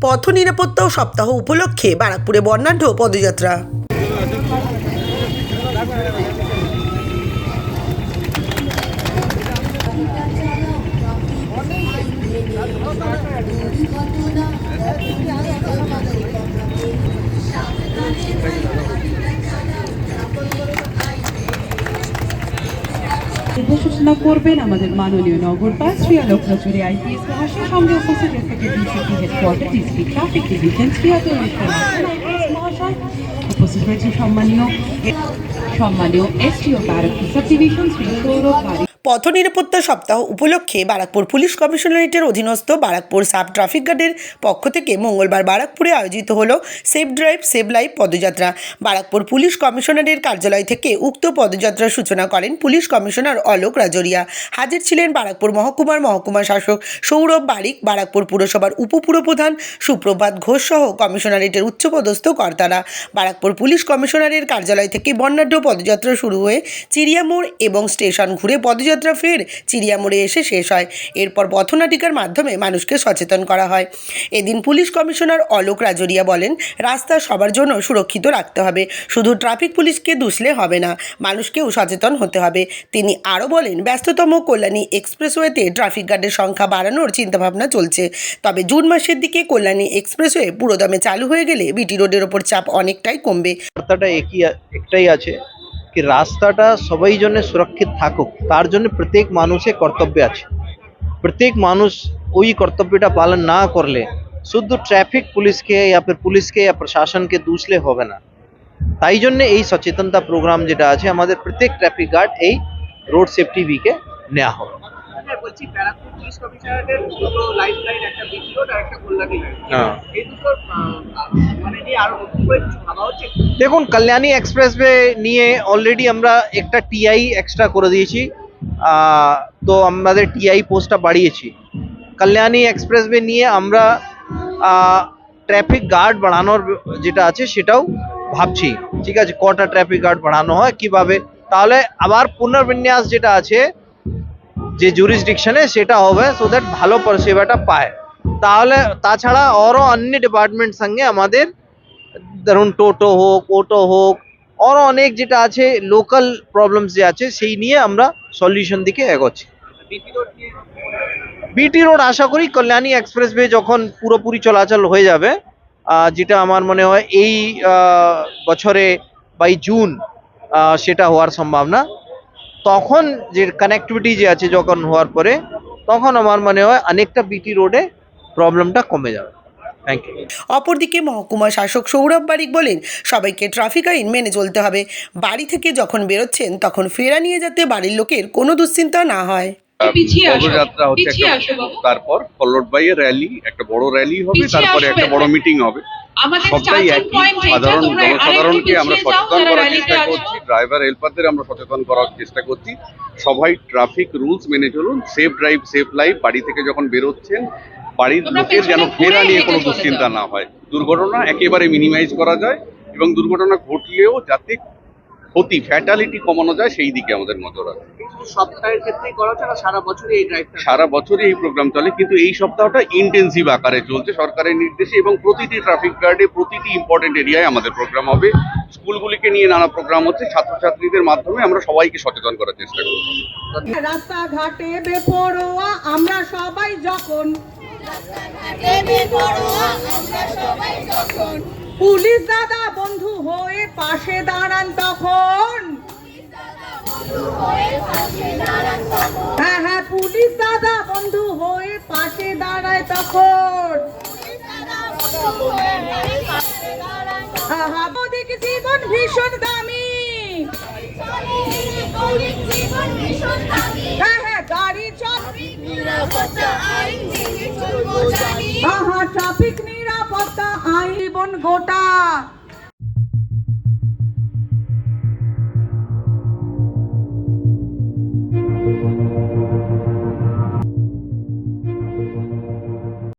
পথ নিরাপত্তা সপ্তাহ উপলক্ষে বারাকপুরে বর্ণাঢ্য পদযাত্রা। সূচনা করবেন আমাদের মাননীয় নগরপাল শ্রী আলোক রচুরি আইপিএস মহাশয় সঙ্গে উপস্থিত respected DCP headquarter district traffic division Shri Alok মহাশয়। উপস্থিত রয়েছে সম্মানীয় সম্মানীয় এসটিও ব্যারাকপুর সাবডিভিশন শ্রী সৌরভ পথ নিরাপত্তা সপ্তাহ উপলক্ষে বারাকপুর পুলিশ কমিশনারেটের অধীনস্থ বারাকপুর সাব ট্রাফিক গার্ডের পক্ষ থেকে মঙ্গলবার বারাকপুরে আয়োজিত হল সেফ ড্রাইভ সেভ লাইফ পদযাত্রা। বারাকপুর পুলিশ কমিশনারের কার্যালয় থেকে উক্ত পদযাত্রার সূচনা করেন পুলিশ কমিশনার অলোক রাজরিয়া। হাজির ছিলেন বারাকপুর মহকুমার মহকুমা শাসক সৌরভ বারিক, বারাকপুর পুরসভার উপপুরপ্রধান সুপ্রভাত ঘোষ সহ কমিশনারেটের উচ্চপদস্থ কর্তারা। বারাকপুর পুলিশ কমিশনারের কার্যালয় থেকে বর্ণাঢ্য পদযাত্রা শুরু হয়ে চিড়িয়ামোড় এবং স্টেশন ঘুরে পদযাত্রা ফের চিড়িয়ামোড়ে এসে শেষ হয়। এরপর পথনাটিকার মাধ্যমে মানুষকে সচেতন করা হয়। এদিন পুলিশ কমিশনার অলোক রাজরিয়া বলেন, রাস্তা সবার জন্য সুরক্ষিত রাখতে হবে। শুধু ট্রাফিক পুলিশকে দুষলে হবে না, মানুষকেও সচেতন হতে হবে। তিনি আরও বলেন, ব্যস্ততম কল্যাণী এক্সপ্রেসওয়েতে ট্রাফিক গার্ডের সংখ্যা বাড়ানোর চিন্তাভাবনা চলছে। তবে জুন মাসের দিকে কল্যাণী এক্সপ্রেসওয়ে পুরোদমে চালু হয়ে গেলে বিটি রোডের ওপর চাপ অনেকটাই কমবে। একই একটাই আছে। কি রাস্তাটা সবাই জন্য সুরক্ষিত থাকুক তার জন্য প্রত্যেক মানুষের কর্তব্য আছে প্রত্যেক মানুষ ওই কর্তব্যটা পালন না করলে শুধু ট্রাফিক পুলিশকে या फिर পুলিশকে या প্রশাসনকে দুষলে হবে না তাই জন্য এই সচেতনতা প্রোগ্রাম যেটা আছে আমাদের প্রত্যেক ট্রাফিক গার্ড এই রোড সেফটি উইকে নেওয়া হবে হ্যাঁ, ব্যারাকপুর পুলিশ কমিশনারের দুটো লাইফ লাইন একটা রোড আর একটা কল্যাণী লাইন হ্যাঁ। এই দুটো মানে নিয়ে আরও নতুন করে কিছু ভাবা হচ্ছে? দেখুন কল্যাণী এক্সপ্রেসওয়ে নিয়ে অলরেডি আমরা একটা টিআই এক্সট্রা করে দিয়েছি তো আমাদের টিআই পোস্টটা বাড়িয়েছি। কল্যাণী এক্সপ্রেসওয়ে নিয়ে আমরা ট্রাফিক গার্ড বাড়ানোর যেটা আছে সেটাও ভাবছি। ঠিক আছে কটা ট্রাফিক গার্ড বাড়ানো হয় কীভাবে? তাহলে আবার পুনর্বিন্যাস যেটা আছে যে জুরিসডিকশনে সেটা হবে সো দ্যাট ভালো পরিষেবাটা পায়। তাহলে, তাছাড়া আরও অন্য ডিপার্টমেন্ট সঙ্গে আমাদের, ধরুন টোটো হোক অটো হোক আরও অনেক যেটা আছে লোকাল প্রবলেমস যে আছে, সেই নিয়ে আমরা সলিউশন দিকে এগোচ্ছি। বিটি রোড আশা করি কল্যাণী এক্সপ্রেস এক্সপ্রেসওয়ে যখন পুরোপুরি চলাচল হয়ে যাবে যেটা আমার মনে হয় এই বছরে বাই জুন সেটা হওয়ার সম্ভাবনা। তখন যে কানেক্টিভিটি যে আছে যখন হওয়ার পরে তখন আমার মনে হয় অনেকটা বিটি রোডে প্রবলেমটা কমে যাবে। অপরদিকে মহকুমা শাসক সৌরভ বারিক বলেন সবাইকে ট্রাফিক আইন মেনে চলতে হবে। বাড়ি থেকে যখন বেরোচ্ছেন তখন ফেরা নিয়ে যাতে বাড়ির লোকের কোনো দুশ্চিন্তা না হয়। হচ্ছে। তারপর ফলোড বাই এ র্যালি একটা বড় র্যালি হবে তারপরে একটা বড় মিটিং হবে। আমাদের পয়েন্ট তোমরা আরেকটু আমরা সচেতন করার চেষ্টা করছি ড্রাইভার হেল্পারদের আমরা সচেতন করার চেষ্টা করছি। সবাই ট্রাফিক রুলস মেনে চলুন সেফ ড্রাইভ সেফ লাইফ বাড়ি থেকে যখন বেরোচ্ছেন বাড়ির লোকের যেন ফেরা নিয়ে কোনো দুশ্চিন্তা না হয়। দুর্ঘটনা একেবারে মিনিমাইজ করা যায় এবং দুর্ঘটনা ঘটলেও যাতে ক্ষতি ফ্যাটালিটি কমানো যায় সেই দিকে আমাদের নজর আছে। শুধু সপ্তাহের ক্ষেত্রেই করা হচ্ছে সারা বছরই এই ড্রাইভটা সারা বছরই এই প্রোগ্রাম চলে কিন্তু এই সপ্তাহটা ইন্টেন্সিভ আকারে চলছে। সরকারের নির্দেশে এবং প্রতিটি ট্রাফিক গার্ডে প্রতিটি ইম্পর্টেন্ট এরিয়ায় আমাদের প্রোগ্রাম হবে। স্কুলগুলিকে নিয়ে নানা প্রোগ্রাম হচ্ছে। ছাত্রছাত্রীদের মাধ্যমে আমরা সবাইকে সচেতন করার চেষ্টা করছি। রাস্তাঘাটে বেপরোয়া আমরা সবাই যখন পুলিশ দাদা, বন্ধু হয়ে পাশে দাঁড়ান তখন। হ্যাঁ হ্যাঁ পুলিশ দাদা, বন্ধু হয়ে পাশে দাঁড়ায় তখন। আহা মোদিক জীবন ভীষণ দামি। হ্যাঁ হ্যাঁ গাড়ি চল। আহা ট্রাফিক নিরাপত্তা আইন গোটা